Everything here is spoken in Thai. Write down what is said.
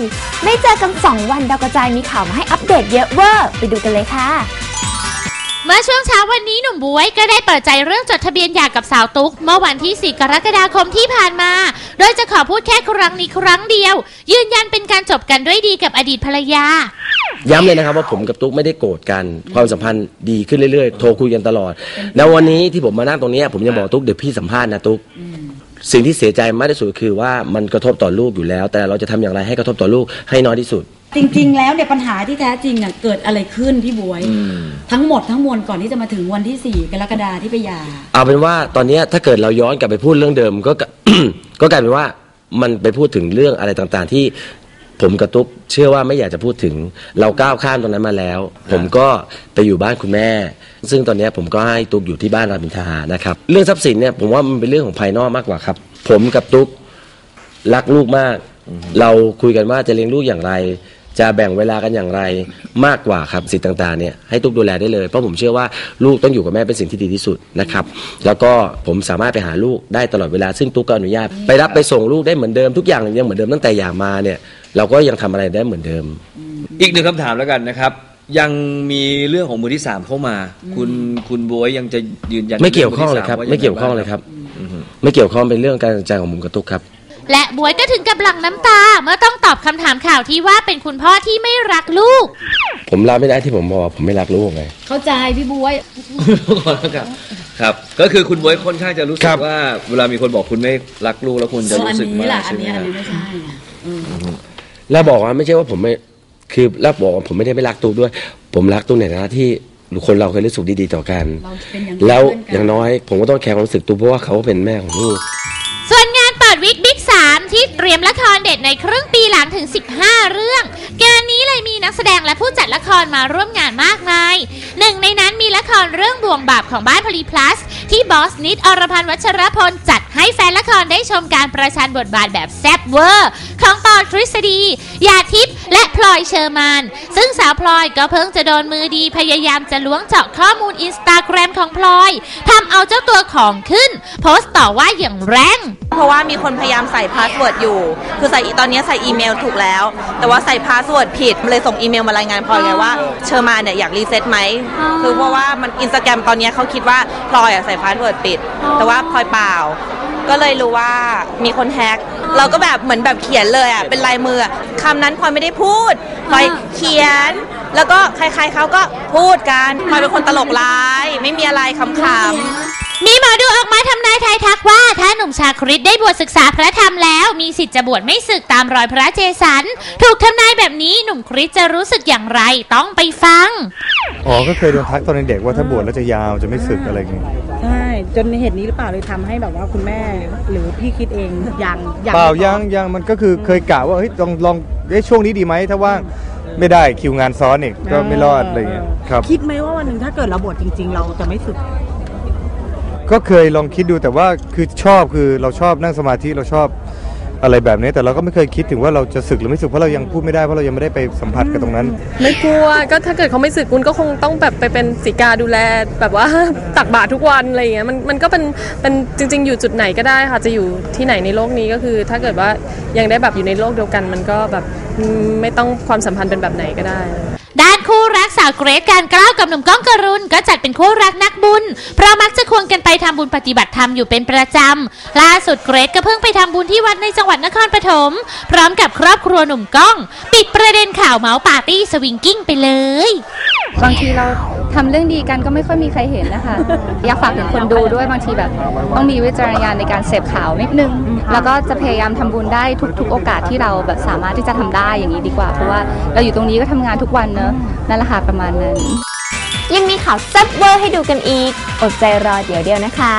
อกัน 2 วันดาวกระจายมีข่าวมาให้อัปเดตเยอะเวอร์ ไปดูกันเลยค่ะ เมื่อช่วงเช้าวันนี้หนุ่มบวยก็ได้เปิดใจเรื่องจดทะเบียนหย่ากับสาวตุ๊ก เมื่อวันที่ 4 กรกฎาคมที่ผ่านมา โดยจะขอพูดแค่ครั้งนี้ครั้งเดียว ยืนยันเป็นการจบกันด้วยดีกับอดีตภรรยาย้ำเลยนะครับว่าผมกับตุ๊กไม่ได้โกรธกัน ความสัมพันธ์ดีขึ้นเรื่อยๆ โทรคุยกันตลอด แล้ววันนี้ที่ผมมานั่งตรงเนี้ยผมยังบอกตุ๊กเดี๋ยวพี่สัมภาษณ์นะตุ๊ก สิ่งที่เสียใจมากที่สุดคือว่ามันกระทบต่อลูกอยู่แล้ว แต่เราจะทำอย่างไรให้กระทบต่อลูกให้น้อยที่สุด จริง ๆ แล้วเนี่ยปัญหาที่แท้จริงอะเกิดอะไรขึ้นพี่บวย ทั้งหมดทั้งมวลก่อนที่จะมาถึงวันที่ 4 กรกฎาที่ไปหย่าเอาเป็นว่าตอนเนี้ยถ้าเกิดเราย้อนกลับไปพูดเรื่องเดิมก็ ก็กลายเป็นว่ามันไปพูดถึงเรื่องอะไรต่างๆ ที่ ผมกับตุ๊กเชื่อว่าไม่อยากจะพูดถึง เราก้าวข้ามตรงนั้นมาแล้ว ผมก็ไปอยู่บ้านคุณแม่ ซึ่งตอนเนี้ยผมก็ให้ตุ๊กอยู่ที่บ้านรามอินทรานะครับเรื่องทรัพย์สินเนี่ยผมว่ามันเป็นเรื่องของภายนอกมากกว่าครับ ผมกับตุ๊กรักลูกมาก เราคุยกันว่าจะเลี้ยงลูกอย่างไร จะแบ่งเวลากันอย่างไรมากกว่าครับสิทธิ์ต่างๆเนี่ยให้ตุ๊กดูแลได้เลยเพราะผมเชื่อว่าลูกต้องอยู่กับแม่เป็นสิ่งที่ดีที่สุดนะครับแล้วก็ผมสามารถไปหาลูกได้ตลอดเวลาซึ่งตุ๊กก็อนุญาตไปรับไปส่งลูกได้เหมือนเดิมทุกอย่างยังเหมือนเดิมตั้งแต่อย่างมาเนี่ย เราก็ยังทำอะไรได้เหมือนเดิม อีกหนึ่งคำถามแล้วกันนะครับ ยังมีเรื่องของมือที่สามเข้ามา คุณคุณบวยยังจะยืนยันไม่เกี่ยวข้องเลยครับ ไม่เกี่ยวข้องเลยครับไม่เกี่ยวข้องเป็นเรื่องการตัดสินใจของผมกับตุ๊กครับ และบวยก็ถึงกับหลั่งน้ำตา เมื่อต้องตอบคำถามข่าวที่ว่าเป็นคุณพ่อที่ไม่รักลูก ผมรับไม่ได้ที่ผมบอกว่าผมไม่รักลูกไงเข้าใจพี่บวยขอแล้วครับครับ ก็คือคุณบวยค่อนข้างจะรู้สึครักบว่า เวลามีคนบอกคุณไม่รักลูกแล้วคุณจะอันรู้สึกนี้มากแหละอัใช่นไหมนี้อันครับนี้ไม่ใช่ไง แล้วบอกว่าไม่ใช่ว่าผมไม่คือแล้วบอกว่าผมไม่ได้ไม่รักตุ๊กด้วย ผมรักตุ๊กในฐานะที่คนเราเคยรู้สึกดีๆต่อกัน เราเป็นอย่างแล้วเพื่อนกันอย่างน้อยผมก็ต้องแคร์ความรู้สึกตุ๊กเพราะว่าเขาเป็นแม่ของลูก ส่วนงานเปิดวิกบิ๊ก3ที่เตรียมละครเด็ดในครึ่งปีหลังถึง 15 เรื่อง งานนี้เลยมีนักแสดงและผู้จัดละครมาร่วมงานมากมาย หนึ่งในนั้นมีละครเรื่องบ่วงบาปของบ้านพลีพลัส ที่บอสนิดอรพันธ์วัชรพลจัดให้แฟนละครได้ชมการประชันบทบาทแบบแซ่บเวอร์ของปอทฤษฎียาทิพย์และพลอยเชอร์มาน ซึ่งสาวพลอยก็เพิ่งจะโดนมือดีพยายามจะล้วงเจาะข้อมูลอินสตาแกรมของพลอยทำเอาเจ้าตัวของขึ้น โพสต์ต่อว่าอย่างแรง เพราะว่ามีคนพยายามใส่พาสเวิร์ดอยู่ คือใส่ตอนนี้ใส่อีเมลถูกแล้ว แต่ว่าใส่พาสเวิร์ดผิดเลยส่งอีเมลมารายงานพลอยไงว่าเชอร์มานเนี่ยอยากรีเซ็ตไหมคือเพราะว่ามันอินสตาแกรมตอนนี้เขาคิดว่าพลอยอะใส่พาสเวิร์ดปิด แต่ว่าพลอยเปล่า ก็เลยรู้ว่ามีคนแฮก เราก็แบบเหมือนแบบเขียนเลยอะเป็นลายมืออะคำนั้นพลอยไม่ได้พูดพลอยเขียน แล้วก็ใครๆเขาก็พูดกันพลอยเป็นคนตลกร้าย ไม่มีอะไรขำๆ มีหมอดูออกมาทำนายทายทักว่า ถ้าหนุ่มชาคริตได้บวชศึกษาพระธรรมแล้ว มีสิทธิ์จะบวชไม่ศึกตามรอยพระเจสัน ถูกทำนายแบบนี้หนุ่มคริสจะรู้สึกอย่างไรต้องไปฟัง อ๋อ ก็เคยโดนทักตอนเด็กๆว่าถ้าบวชแล้วจะยาวจะไม่สึกอะไรอย่างงี้ใช่ จนในเหตุนี้หรือเปล่าเลยทำให้แบบว่าคุณแม่หรือพี่คิดเองยังยังเปล่ายังยังมันก็คือเคยกะว่าเฮ้ยลองลองเอ้ยช่วงนี้ดีไหมถ้าว่างไม่ได้คิวงานซ้อนอีกก็ไม่รอดอะไรอย่างเงี้ยครับคิดไหมว่าวันหนึ่งถ้าเกิดเราบวชจริง ๆ เราจะไม่สึก ก็เคยลองคิดดูแต่ว่าคือชอบคือเราชอบนั่งสมาธิเราชอบ อะไรแบบนี้แต่เราก็ไม่เคยคิดถึงว่าเราจะสึกหรือไม่สึกเพราะเรายังพูดไม่ได้เพราะเรายังไม่ได้ไปสัมผัสกับตรงนั้น ไม่กลัวก็ถ้าเกิดเขาไม่สึกคุณก็คงต้องแบบไปเป็นศิกาดูแลแบบว่าตักบาตรทุกวันอะไรอย่างเงี้ยมันมันก็เป็นเป็นจริง ๆ อยู่จุดไหนก็ได้ค่ะจะอยู่ที่ไหนในโลกนี้ก็คือ ถ้าเกิดว่ายังได้แบบอยู่ในโลกเดียวกัน มันก็แบบไม่ต้องความสัมพันธ์เป็นแบบไหนก็ได้าวเกรซการกล้าวกับหนุ่มก้องกรุณก็จัดเป็นคู่รักนักบุญ เพราะมักจะควงกันไปทำบุญปฏิบัติธรรมอยู่เป็นประจำ ล่าสุดเกรซก็เพิ่งไปทำบุญที่วัดในจังหวัดนครปฐมพร้อมกับครอบครัวหนุ่มก้อง ปิดประเด็นข่าวเมาส์ปาร์ตี้สวิงกิ้งไปเลย บางทีเราทำเรื่องดีกันก็ไม่ค่อยมีใครเห็นนะคะ อยากฝากถึงคนดูด้วยบางทีแบบ ต้องมีวิจารณญาณในการเสพข่าวนิดนึง แล้วก็จะพยายามทำบุญได้ทุก ๆ โอกาสที่เราแบบสามารถที่จะทำได้อย่างนี้ดีกว่า เพราะว่าเราอยู่ตรงนี้ก็ทำงานทุกวันเนอะนั่นแหละค่ะประมาณนั้นยังมีข่าวแซ่บเวอร์ให้ดูกันอีก อดใจรอเดี๋ยวเดียวนะคะ